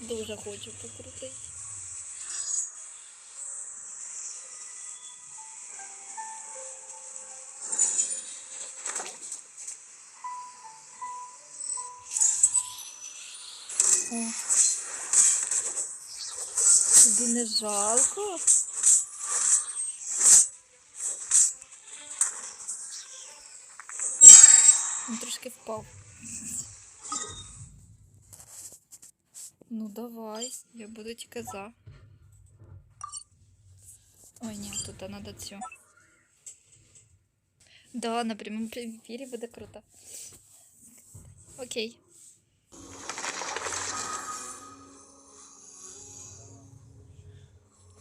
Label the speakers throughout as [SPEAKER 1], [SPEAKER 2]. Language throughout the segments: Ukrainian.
[SPEAKER 1] Дуже хочу покрутити. Тобі не жалко? Він трошки впав. Ну давай, я буду тільки за. Ой, ні, тут треба цю. Да, на прямому ефірі буде круто. Окей.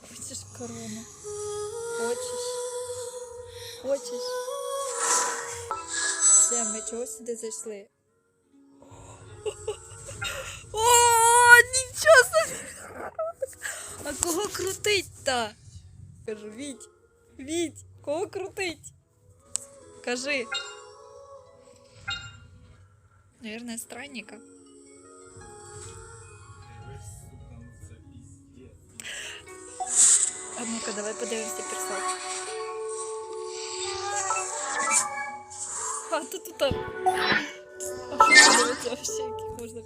[SPEAKER 1] Хочеш корону? Хочеш? Хочеш? Все, ми чого сюди зайшли? О, Крутить-то? Кажу, Віть, Віть, кого крутить? Кажи. Наверное, странника. А ну-ка, давай подивимося персок. А тут тут. А що вообще, яких можна?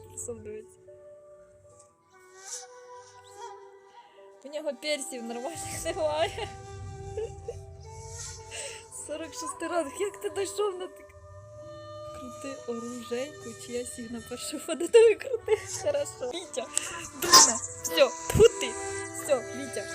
[SPEAKER 1] У нього персів нормальних немає. 46 ранг, як ти дійшов на так? Крути оружейку, чи я сіг на першу воду, давай крути. Хорошо. Вітя, Дуна, все, тут ти. Все, Вітя.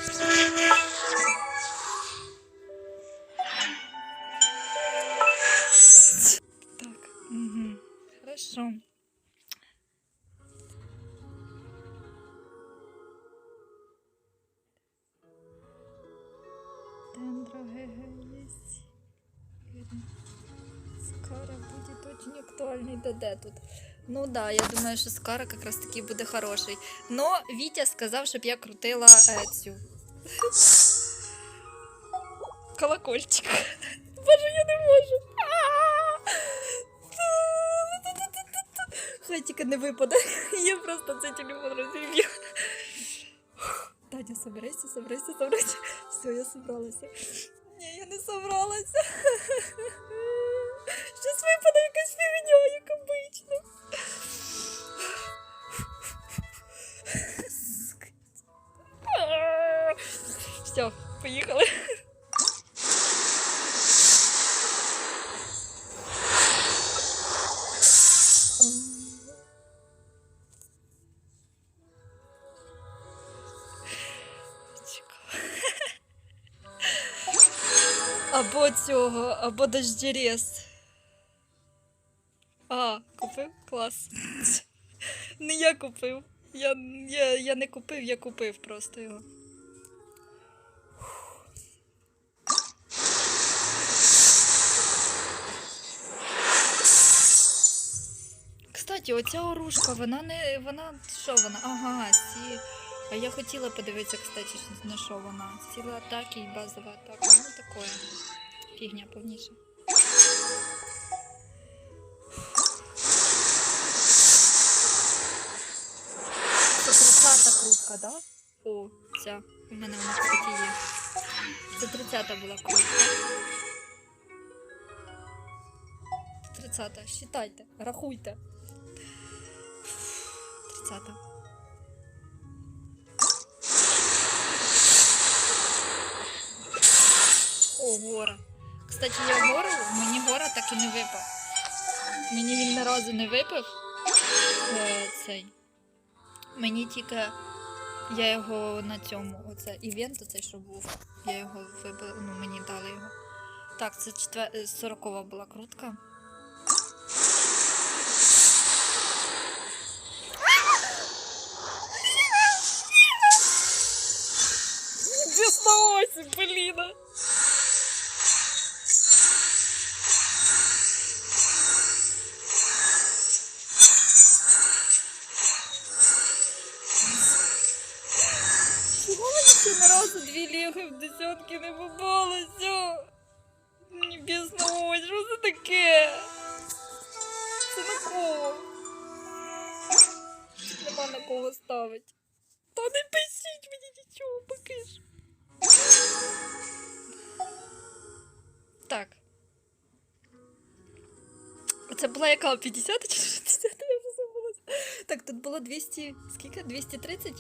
[SPEAKER 1] Актуальний ДД тут. Ну да, я думаю, що Скара якраз таки буде хороший. Но Вітя сказав, щоб я крутила е, цю. Колокольчик. Боже, я не можу. Хай тільки не випаде. Я просто цей телефон розіб'ю. Таня, собирайся, собирайся, собирайся. Все, я собралася. Ні, я не собралася. Або цього, або дождірез. А, купив? Клас. Не я купив. Я, я, я не купив, я купив просто його. Кстати, оця оружка, вона не. Вона. Що вона? Ага, сі. А я хотіла подивитися, кстати, на що вона. Сила атаки і базова атака. Ну такое. Фігня повніше. Це 30-та крутка, да? О, ця. У мене вона кстати є. Це 30-та була крутка. 30-та. Считайте, рахуйте. 30-та. Гора. Кстати, я гору, мені гора так і не випав. Мені він ні разу не випав. Е, цей. Мені тільки я його на цьому, оце івент, оцей, що був. Я його вибила, ну мені дали його. Так, це четвер... е, 40 була крутка. Чого в десятки не попалося? Небесно, ось, що це таке? Це на кого? на кого ставить. Та не писіть мені нічого, поки ж. Так. Це була яка 50 чи 60? Я вже забулася. Так, тут було 200. Скільки? 230?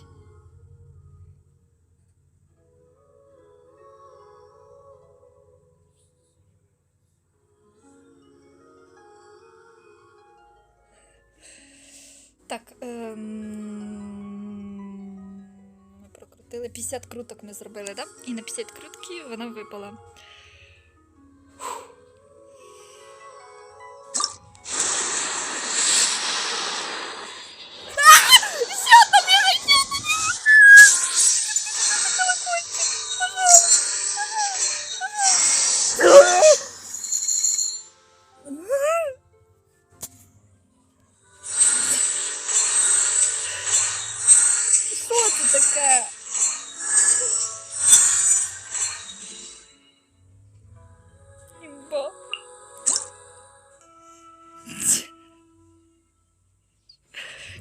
[SPEAKER 1] 50 круток ми зробили. Да? І на 50 крутки вона випала.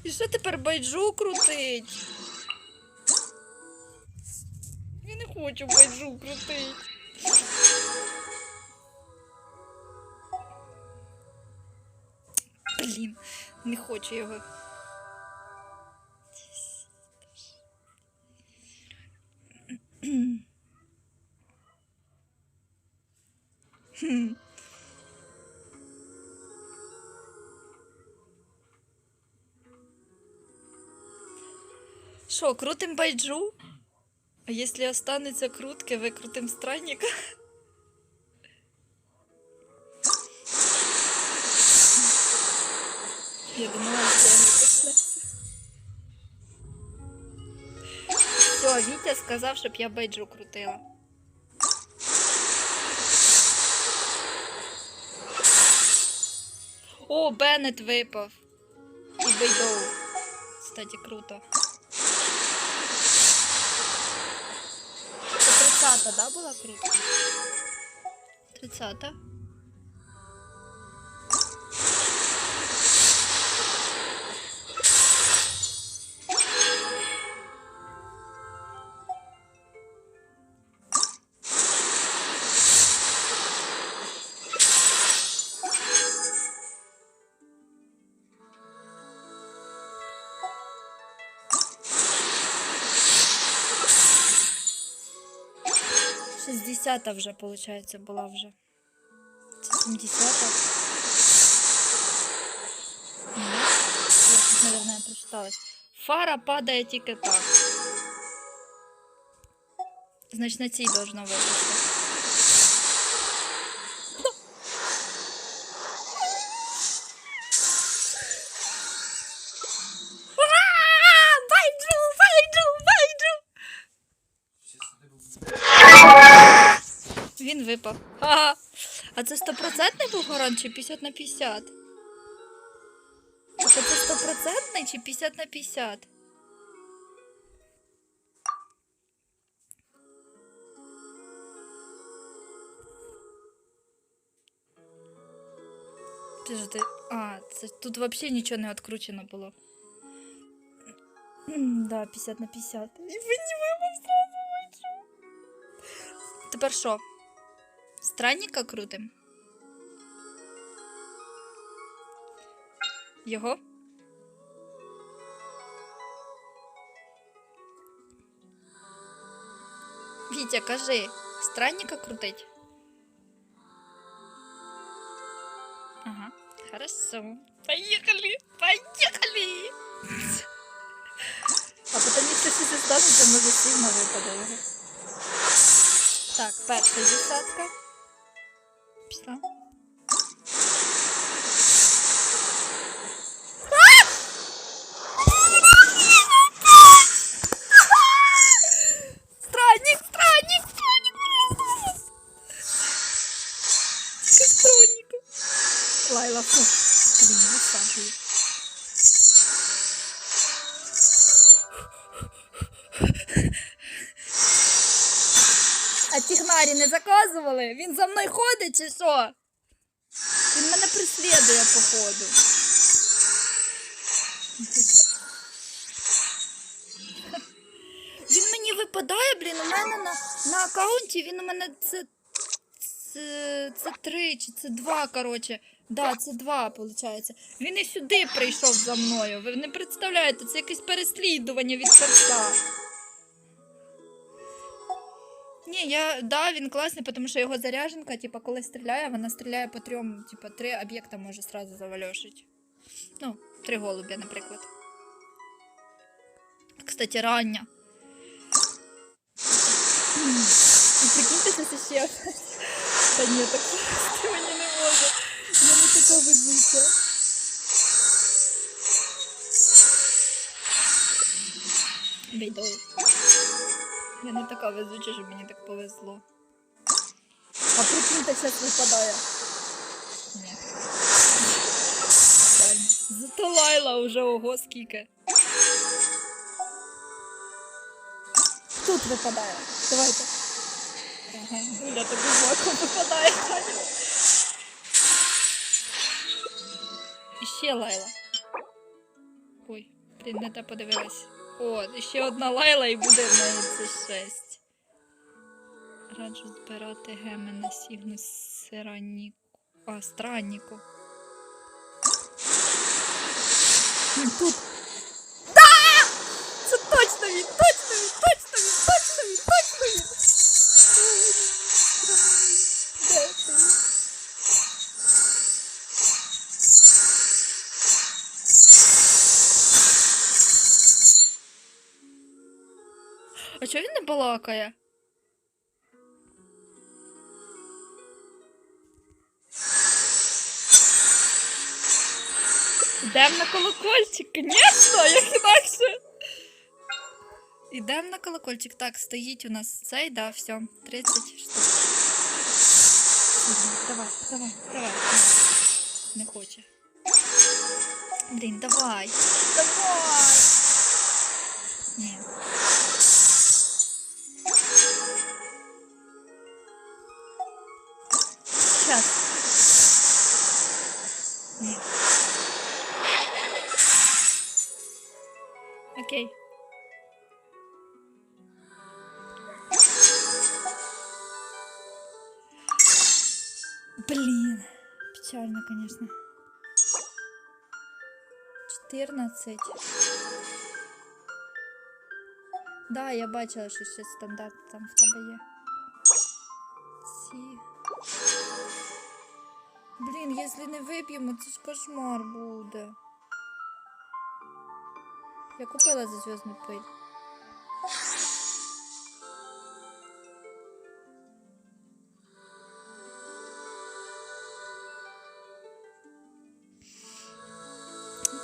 [SPEAKER 1] І що тепер байджу крутить? Я не хочу байджу крутить. Блін, не хочу його. Що, крутим байджу? А якщо останеться крутки, викрутим странника? Я думала, що я не почнеться. Все, Вітя сказав, щоб я байджу крутила. О, Беннет випав. І Бейдоу. Кстати, круто. 30-та, да, була круто? 30-та. Шестдесята вже, получается, була вже. Це 70-та. Я тут, наверное, прочиталась. Фара падає тільки так. Значить, на цій должна випасти. Випав. Ага. А це стопроцентний був гарант чи 50 на 50? Так, а це стопроцентний чи 50 на 50? Подожди. А, це тут взагалі нічого не відкручено було. Да, 50 на 50. І не випав зразу бачу. Тепер що? Странника крутим? Його? Вітя, кажи, странника крутить? Ага, хорошо. Поехали, поехали! А потім, якщо щось станеться, може сильно випаде його. Так, перша десятка. Пішла. Странник, преслідували? Він за мною ходить чи що? Він мене преслідує, походу. Він мені випадає, блін, у мене на на аккаунті він у мене це це, це три чи це два, коротше. Да, це два, виходить. Він і сюди прийшов за мною. Ви не представляєте, це якесь переслідування від серця. Ні, я, да, він класний, тому що його заряженка, типа, коли стріляє, вона стріляє по трьом, типа, три об'єкта може сразу завальошить. Ну, три голубя, наприклад. Кстати, рання. І прикиньте, це ще. Та ні, так мені не може. Я не така везуча. Бейдою. Я не така везуча, що мені так повезло. А прикиньте, зараз випадає. Зато Лайла уже ого скільки. Тут випадає. Давайте. Ага, Гуля тобі боком випадає. І ще Лайла. Ой, блін, не те подивилась. О, ще одна Лайла і буде в неї це шесть. Раджу збирати геми на сігну сиранніку. А, странніку. Тут. А чого він не балакає? Ідем на колокольчик, звісно, як інакше. Ідем на колокольчик. Так, стоїть у нас цей, да, все, 30 штук. Давай, давай, давай. Не хоче. Блін. Давай. Окей. Блин, печально, конечно. 14. Да, я бачила, що ще стандарт там в тебе є. Ці. Блін, якщо не вип'ємо, це ж кошмар буде. Я купила за зв'язну пиль.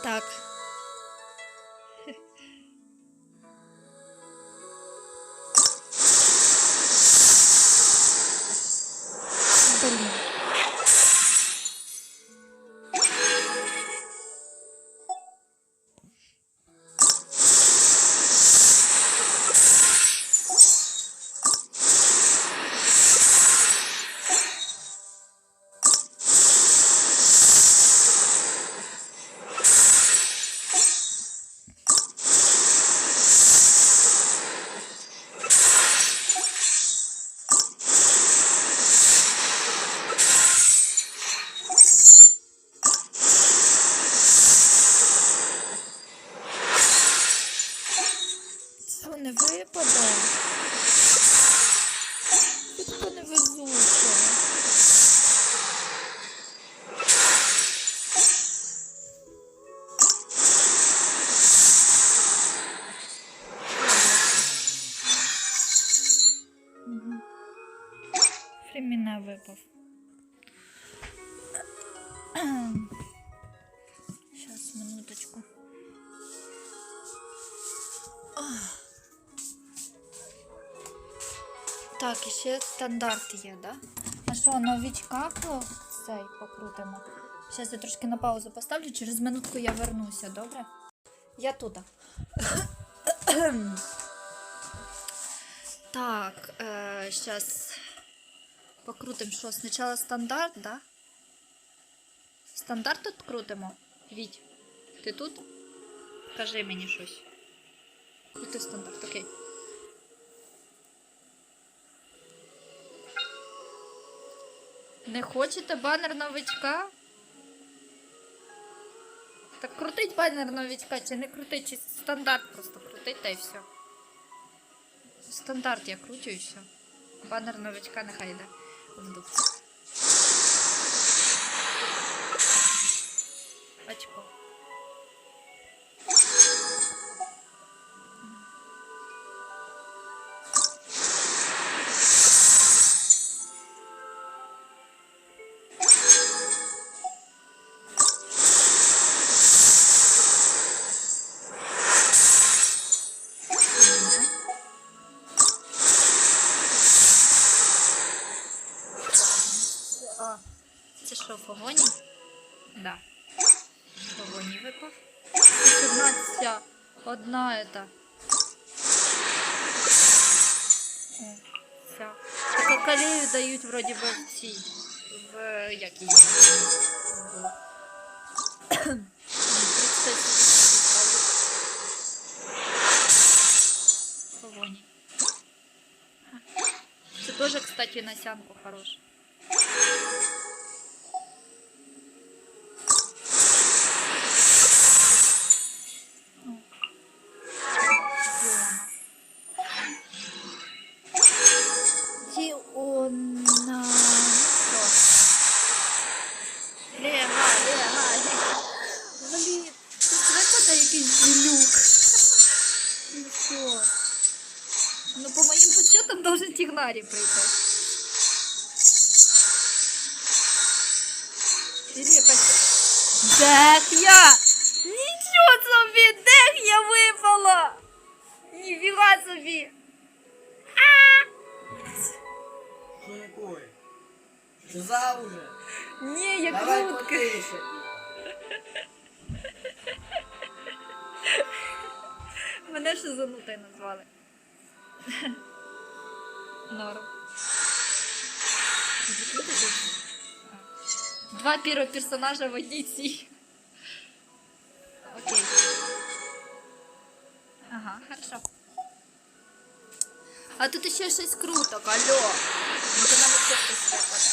[SPEAKER 1] Так. Фреміна випав. Сейчас, минуточку. Так, і ще стандарт є, да? А що, новічка цей покрутимо? Зараз я трошки на паузу поставлю, через минутку я вернуся, добре? Я тут. так, е, покрутим, що спочатку стандарт, да? Стандарт тут крутимо. Віть, ти тут? Кажи мені щось. Крути стандарт, окей. Не хочете банер новичка? Так крутить банер новичка, чи не крутить, чи стандарт просто крутить та й все. Стандарт я кручу і все. Банер новичка нехай йде. 온도 맛있고 одна ета. О, ця. Таку калею дають вроді би в цій. В як її? В... Фавоні. Це тоже, кстати, на сянку Тигнари прийти. Якась... Дех'я! Нічого собі! Дех'я випала! Ніфіга собі!
[SPEAKER 2] Что за уже?
[SPEAKER 1] Ні, я
[SPEAKER 2] Давай
[SPEAKER 1] крутка.
[SPEAKER 2] потише.
[SPEAKER 1] Мене ще занутою назвали. Норм. Два первых персонажа в одній цій. Окей. Ага, хорошо. А тут ще щось круто, алло. Ну то нам ще щось випаде.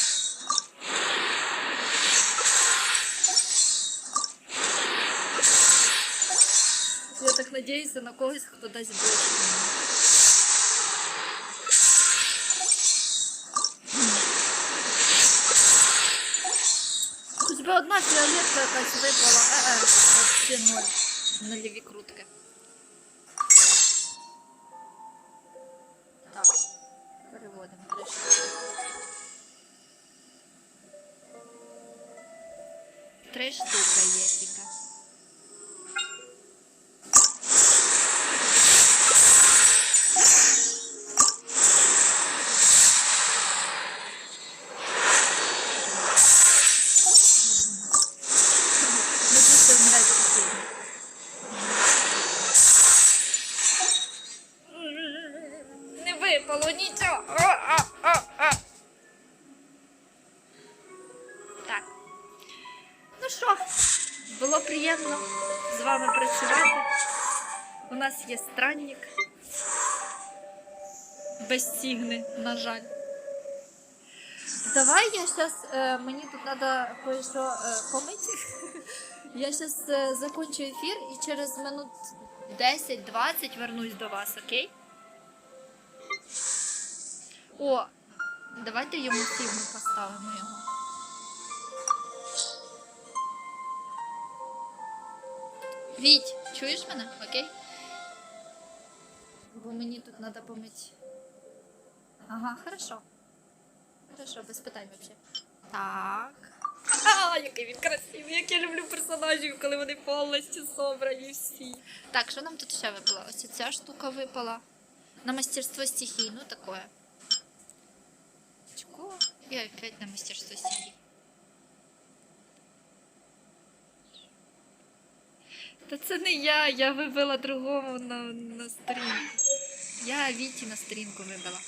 [SPEAKER 1] Я так надіюся на когось, хто дасть ближче. Одна фіолетка якась випала. Е-е, вообще ноль. Нульові крутки. Так, переводимо три штуки. Три штуки є тільки. приємно з вами працювати. У нас є странник. Без сігни, на жаль. Давай я сейчас, э, мне тут надо кое-что э, помыть. Я сейчас э, закончу эфир и через минут 10-20 вернусь до вас, окей? О, давайте йому сігну поставимо його. Віть, чуєш мене? Окей? Бо мені тут треба помити. Ага, хорошо. Хорошо, без питань вообще. Так. А, який він красивий, як я люблю персонажів, коли вони повністю собрані всі. Так, що нам тут ще випало? Ось ця штука випала. На мастерство стихій, ну такое. Чого? І опять на мастерство стихій. Та це не я, я вибила другому на, на сторінку. Я Віті на сторінку вибила.